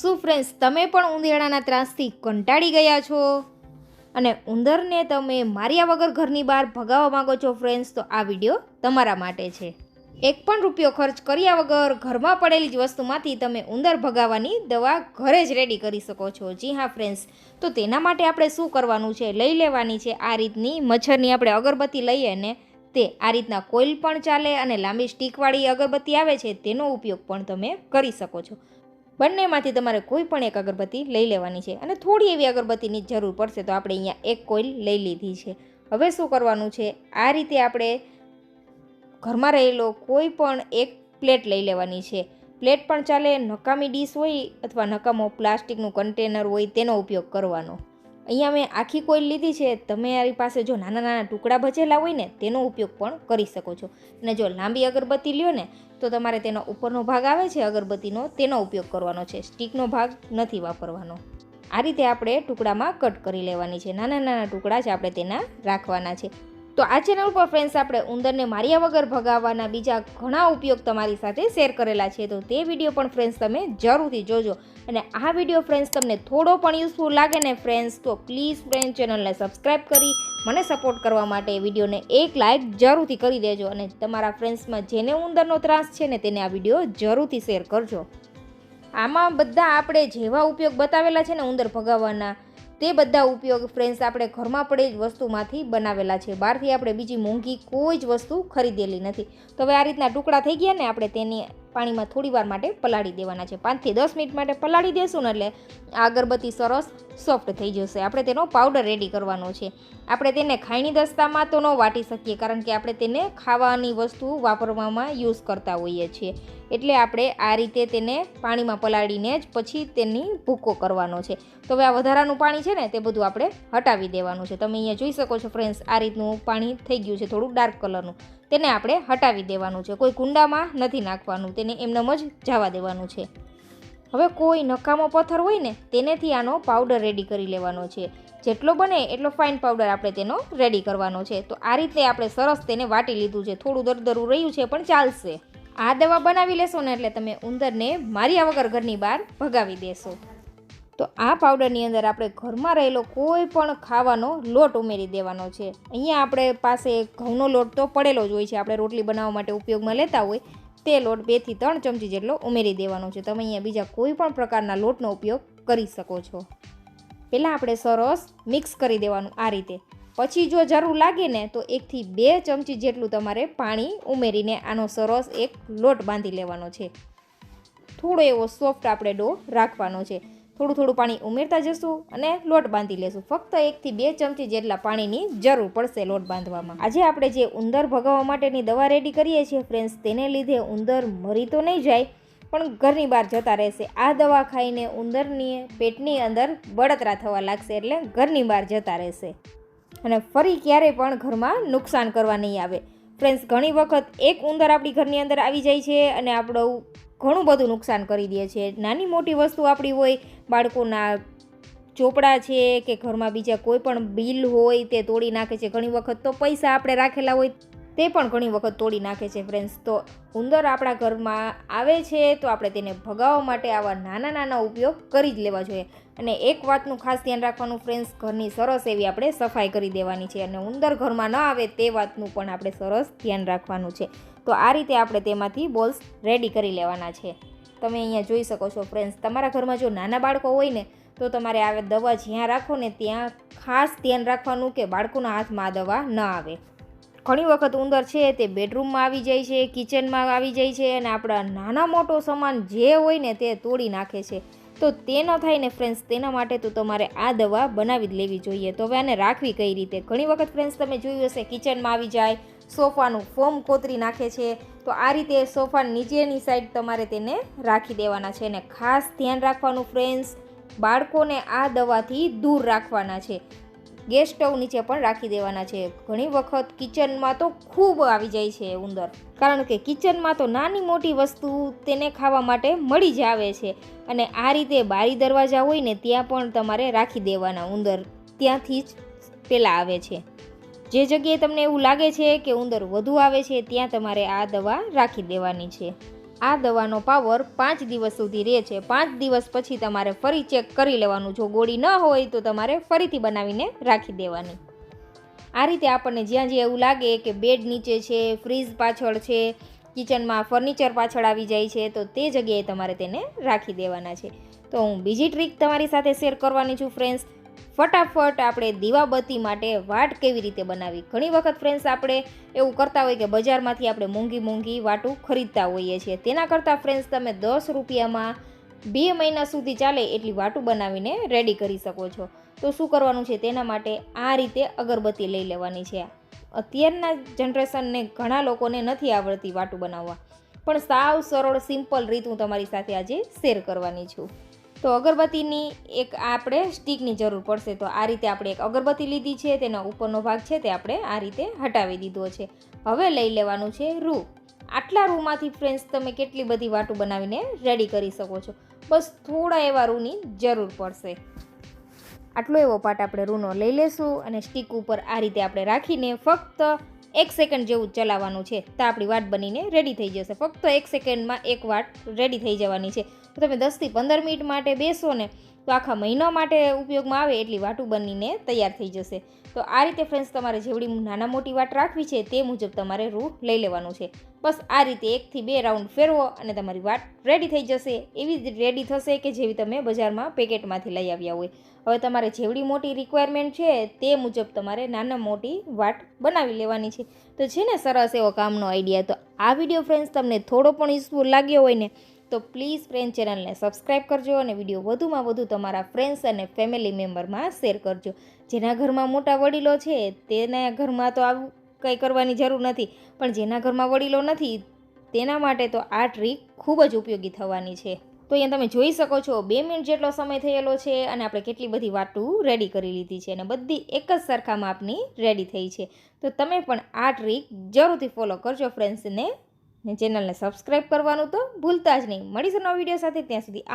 શું ફ્રેન્ડ્સ તમે પણ ઉંદેડાના ત્રાસથી કંટાળી ગયા છો? અને ઉંદરને તમે માર્યા વગર ઘરની બહાર ભગાવવા માંગો છો ફ્રેન્ડ્સ તો આ વીડિયો તમારા માટે છે. એક પણ રૂપિયો ખર્ચ કર્યા વગર ઘરમાં પડેલી જ વસ્તુમાંથી તમે ઉંદર ભગાવવાની દવા ઘરે જ રેડી કરી શકો છો. જી હા ફ્રેન્ડ્સ તો તેના માટે આપણે શું કરવાનું છે? લઈ લેવાની છે આ રીતની મચ્છરની આપણે અગરબત્તી લઈએ ને તે આ રીતના કોઇલ પણ ચાલે અને લાંબી સ્ટીકવાળી અગરબત્તી આવે છે, તેનો ઉપયોગ પણ તમે કરી શકો છો. બંનેમાંથી તમારે કોઈ પણ એક અગરબત્તી લઈ લેવાની છે અને થોડી એવી અગરબત્તીની જરૂર પડશે તો આપણે અહીંયા એક કોઈલ લઈ લીધી છે. હવે શું કરવાનું છે? આ રીતે આપણે ઘરમાં રહેલો કોઈ પણ એક પ્લેટ લઈ લેવાની છે. પ્લેટ પણ ચાલે, નકામી ડીશ હોય અથવા નકામો પ્લાસ્ટિકનું કન્ટેનર હોય તેનો ઉપયોગ કરવાનો. અહીંયા મેં આખી કોઈલ લીધી છે. તમારી પાસે જો નાના નાના ટુકડા બચેલા હોય ને, તેનો ઉપયોગ પણ કરી શકો છો. અને જો લાંબી અગરબત્તી લ્યો ને, તો તમારે તેનો ઉપરનો ભાગ આવે છે, અગરબત્તીનો, તેનો ઉપયોગ કરવાનો છે. સ્ટીકનો ભાગ નથી વાપરવાનો. આ રીતે આપણે ટુકડામાં કટ કરી લેવાની છે. નાના નાના ટુકડા જ આપણે તેના રાખવાના છે. તો આ ચેનલ પર ફ્રેન્ડ્સ આપણે ઉંદરને માર્યા વગર ભગાવવાના બીજા ઘણા ઉપયોગ તમારી સાથે શેર કરેલા છે. તો તે વીડિયો પણ ફ્રેન્ડ્સ તમે જરૂરથી જોજો. અને આ વીડિયો ફ્રેન્ડ્સ તમને થોડો પણ યુઝફુલ લાગે ને ફ્રેન્ડ્સ તો પ્લીઝ ફ્રેન્ડ ચેનલને સબસ્ક્રાઈબ કરી મને સપોર્ટ કરવા માટે વિડીયોને એક લાઇક જરૂરથી કરી દેજો. અને તમારા ફ્રેન્ડ્સમાં જેને ઉંદરનો ત્રાસ છે ને તેને આ વીડિયો જરૂરથી શેર કરજો. આમાં બધા આપણે જેવા ઉપયોગ બતાવેલા છે ને ઉંદર ભગાવવાના તે બધા ઉપયોગ ફ્રેન્ડ્સ આપણે ઘરમાં પડેલી વસ્તુમાંથી બનાવેલા છે. બહારથી આપણે બીજી મોંઘી કોઈ જ વસ્તુ ખરીદેલી નથી. તો હવે આ રીતના ટુકડા થઈ ગયા ને આપણે તેની પાણીમાં થોડી વાર માટે પલાળી દેવાના છે. પાંચથી દસ મિનિટ માટે પલાળી દેશું ને એટલે આ અગરબત્તી સરસ સોફ્ટ થઈ જશે. આપણે તેનો પાવડર રેડી કરવાનો છે. આપણે તેને ખાયણી દસ્તામાં તો ન વાટી શકીએ, કારણ કે આપણે તેને ખાવાની વસ્તુ વાપરવામાં યુઝ કરતા હોઈએ છીએ. એટલે આપણે આ રીતે તેને પાણીમાં પલાળીને જ પછી તેની ભૂકો કરવાનો છે. તો હવે આ વધારાનું પાણી છે ને, તે બધું આપણે હટાવી દેવાનું છે. તમે અહીંયા જોઈ શકો છો ફ્રેન્ડ્સ, આ રીતનું પાણી થઈ ગયું છે, થોડું ડાર્ક કલરનું. તેને આપણે હટાવી દેવાનું છે. કોઈ કુંડામાં નથી નાખવાનું, તેને એમનેમ જ જવા દેવાનું છે. હવે કોઈ નકામો પથ્થર હોય ને, તેનેથી આનો પાવડર રેડી કરી લેવાનો છે. જેટલો બને એટલો ફાઇન પાવડર આપણે તેનો રેડી કરવાનો છે. તો આ રીતે આપણે સરસ તેને વાટી લીધું છે. થોડું દરદરું રહ્યું છે, પણ ચાલશે. આ દવા બનાવી લેશો ને એટલે તમે ઉંદરને માર્યા વગર ઘરની બહાર ભગાવી દેશો. તો આ પાવડરની અંદર આપણે ઘરમાં રહેલો કોઈ પણ ખાવાનો લોટ ઉમેરી દેવાનો છે. અહીંયા આપણે પાસે ઘઉંનો લોટ તો પડેલો જ હોય છે. આપણે રોટલી બનાવવા માટે ઉપયોગમાં લેતા હોય તે લોટ બેથી ત્રણ ચમચી જેટલો ઉમેરી દેવાનો છે. તમે અહીંયા બીજા કોઈ પણ પ્રકારના લોટનો ઉપયોગ કરી શકો છો. પહેલાં આપણે સરસ મિક્સ કરી દેવાનું આ રીતે. પછી જો જરૂર લાગે ને તો એકથી બે ચમચી જેટલું તમારે પાણી ઉમેરીને આનો સરસ એક લોટ બાંધી લેવાનો છે. થોડો એવો સોફ્ટ આપણે ડો રાખવાનો છે. થોડું થોડું પાણી ઉમેરતા જશું અને લોટ બાંધી લેશું. ફક્ત એકથી બે ચમચી જેટલા પાણીની જરૂર પડશે લોટ બાંધવામાં. આજે આપણે જે ઉંદર ભગાવવા માટેની દવા રેડી કરીએ છીએ ફ્રેન્ડ્સ તેને લીધે ઉંદર મરી તો નહીં જાય, પણ ઘરની બહાર જતા રહેશે. આ દવા ખાઈને ઉંદરની પેટની અંદર બળતરા થવા લાગશે એટલે ઘરની બહાર જતા રહેશે. અને ફરી ક્યારેય પણ ઘરમાં નુકસાન કરવા નહીં આવે. ફ્રેન્ડ્સ ઘણી વખત એક ઉંદર આપણી ઘરની અંદર આવી જાય છે અને આપણું ઘણું બધું નુકસાન કરી દે છે. નાની મોટી વસ્તુ આપણી હોય, બાળકોના ચોપડા છે કે ઘરમાં બીજા કોઈ પણ બિલ હોય તે તોડી નાખે છે. ઘણી વખત તો પૈસા આપણે રાખેલા હોય તે પણ ઘણી વખત તોડી નાખે છે ફ્રેન્ડ્સ તો ઉંદર આપણા ઘરમાં આવે છે તો આપણે તેને ભગાવવા માટે આવા નાના નાના ઉપયોગ કરી જ લેવા જોઈએ. અને એક વાતનું ખાસ ધ્યાન રાખવાનું ફ્રેન્ડ્સ ઘરની સરસ એવી આપણે સફાઈ કરી દેવાની છે. અને ઉંદર ઘરમાં ન આવે તે વાતનું પણ આપણે સરસ ધ્યાન રાખવાનું છે. તો આ રીતે આપણે તેમાંથી બોલ્સ રેડી કરી લેવાના છે. તમે અહીંયા જોઈ શકો છો ફ્રેન્ડ્સ તમારા ઘરમાં જો નાના બાળકો હોય ને, તો તમારે આ દવા જ્યાં રાખો ને ત્યાં ખાસ ધ્યાન રાખવાનું કે બાળકોના હાથમાં આ દવા ન આવે. ઘણી વખત ઉંદર છે તે બેડરૂમમાં આવી જાય છે કિચનમાં આવી જાય છે અને આપણા નાના મોટો સામાન જે હોય ને તે તોડી નાખે છે. તો તે ન થાય ને ફ્રેન્ડ્સ તેના માટે તો તમારે આ દવા બનાવી જ લેવી જોઈએ. તો હવે આને રાખવી કઈ રીતે? ઘણી વખત ફ્રેન્ડ્સ તમે જોયું હશે કિચનમાં આવી જાય, સોફાનું ફોર્મ કોતરી નાખે છે. તો આ રીતે સોફા નીચેની સાઈડ તમારે તેને રાખી દેવાના છે. અને ખાસ ધ્યાન રાખવાનું ફ્રેન્ડ્સ બાળકોને આ દવાથી દૂર રાખવાના છે. ગેસ સ્ટવ નીચે પણ રાખી દેવાના છે. ઘણી વખત કિચનમાં તો ખૂબ આવી જાય છે ઉંદર. કારણ કે કિચનમાં તો નાની મોટી વસ્તુ તેને ખાવા માટે મળી જ આવે છે. અને આ રીતે બારી દરવાજા હોય ને ત્યાં પણ તમારે રાખી દેવાના ઉંદર. ત્યાંથી જ પહેલાં આવે છે. જે જગ્યાએ તમને એવું લાગે છે કે ઉંદર વધુ આવે છે, ત્યાં તમારે આ દવા રાખી દેવાની છે. આ દવાનો પાવર પાંચ દિવસ સુધી રહે છે. પાંચ દિવસ પછી તમારે ફરી ચેક કરી લેવાનું. જો ગોળી ન હોય તો તમારે ફરીથી બનાવીને રાખી દેવાની. આ રીતે આપણને જ્યાં જ્યાં એવું લાગે કે બેડ નીચે છે ફ્રીજ પાછળ છે, કિચનમાં ફર્નિચર પાછળ આવી જાય છે, તો તે જગ્યાએ તમારે તેને રાખી દેવાના છે. તો હું બીજી ટ્રીક તમારી સાથે શેર કરવાની છું ફ્રેન્ડ્સ ફટાફટ આપણે દીવાબત્તી માટે વાટ કેવી રીતે બનાવી? ઘણી વખત ફ્રેન્ડ્સ આપણે એવું કરતા હોય કે બજારમાંથી આપણે મોંઘી મોંઘી વાટું ખરીદતા હોઈએ છીએ. તેના કરતાં ફ્રેન્ડ્સ તમે દસ રૂપિયામાં બે મહિના સુધી ચાલે એટલી વાટું બનાવીને રેડી કરી શકો છો. તો શું કરવાનું છે? તેના માટે આ રીતે અગરબત્તી લઈ લેવાની છે. અત્યારના જનરેશનને ઘણા લોકોને નથી આવડતી વાટું બનાવવા. પણ સાવ સરળ સિમ્પલ રીત હું તમારી સાથે આજે શેર કરવાની છું. તો અગરબત્તીની એક આપણે સ્ટીકની જરૂર પડશે. તો આ રીતે આપણે એક અગરબત્તી લીધી છે, તેનો ઉપરનો ભાગ છે તે આપણે આ રીતે હટાવી દીધો છે. હવે લઈ લેવાનું છે રૂ. આટલા રૂમાંથી ફ્રેન્ડ્સ તમે કેટલી બધી વાટું બનાવીને રેડી કરી શકો છો. બસ થોડા એવા રૂની જરૂર પડશે. આટલો એવો પાટ આપણે રૂનો લઈ લેશું અને સ્ટીક ઉપર આ રીતે આપણે રાખીને ફક્ત એક સેકન્ડ જેવું ચલાવવાનું છે. તો આપણી વાટ બનીને રેડી થઈ જશે. ફક્ત એક સેકન્ડમાં એક વાટ રેડી થઈ જવાની છે. તો તમે દસથી પંદર મિનિટ માટે બેસો ને. તો આખા મહિના માટે ઉપયોગમાં આવે એટલી વાટું બનીને તૈયાર થઈ જશે. તો આ રીતે ફ્રેન્ડ્સ તમારે જેવડી નાના મોટી વાટ રાખવી છે તે મુજબ તમારે રૂ લઈ લેવાનું છે. બસ આ રીતે એકથી બે રાઉન્ડ ફેરવો અને તમારી વાટ રેડી થઈ જશે. એવી રેડી થશે કે જેવી તમે બજારમાં પેકેટમાંથી લઈ આવ્યા હોય. હવે તમારે જેવડી મોટી રિક્વાયરમેન્ટ છે તે મુજબ તમારે નાના મોટી વાટ બનાવી લેવાની છે. તો છે ને સરસ એવો કામનો આઈડિયા તો આ વીડિયો ફ્રેન્ડ્સ તમને થોડો પણ યુઝફુલ લાગ્યો હોય ને તો પ્લીઝ ફ્રેન્ડ ચેનલને સબસ્ક્રાઈબ કરજો અને વીડિયો વધુમાં વધુ તમારા ફ્રેન્ડ્સ અને ફેમિલી મેમ્બરમાં શેર કરજો. જેના ઘરમાં મોટા વડીલો છે, તેના ઘરમાં તો આવું કંઈ કરવાની જરૂર નથી, પણ જેના ઘરમાં વડીલો નથી, તેના માટે તો આ ટ્રીક ખૂબ જ ઉપયોગી થવાની છે. તો અહીંયા તમે જોઈ શકો છો, બે મિનિટ જેટલો સમય થયેલો છે અને આપણે કેટલી બધી વાટું રેડી કરી લીધી છે અને બધી એક જ સરખા માપની રેડી થઈ છે. તો તમે પણ આ ટ્રીક જરૂરથી ફોલો કરજો ફ્રેન્ડ્સને. ને ચેનલને સબસ્ક્રાઈબ કરવાનું તો ભૂલતા જ નહીં. મળીશું નવા વીડિયો સાથે. ત્યાં સુધી આ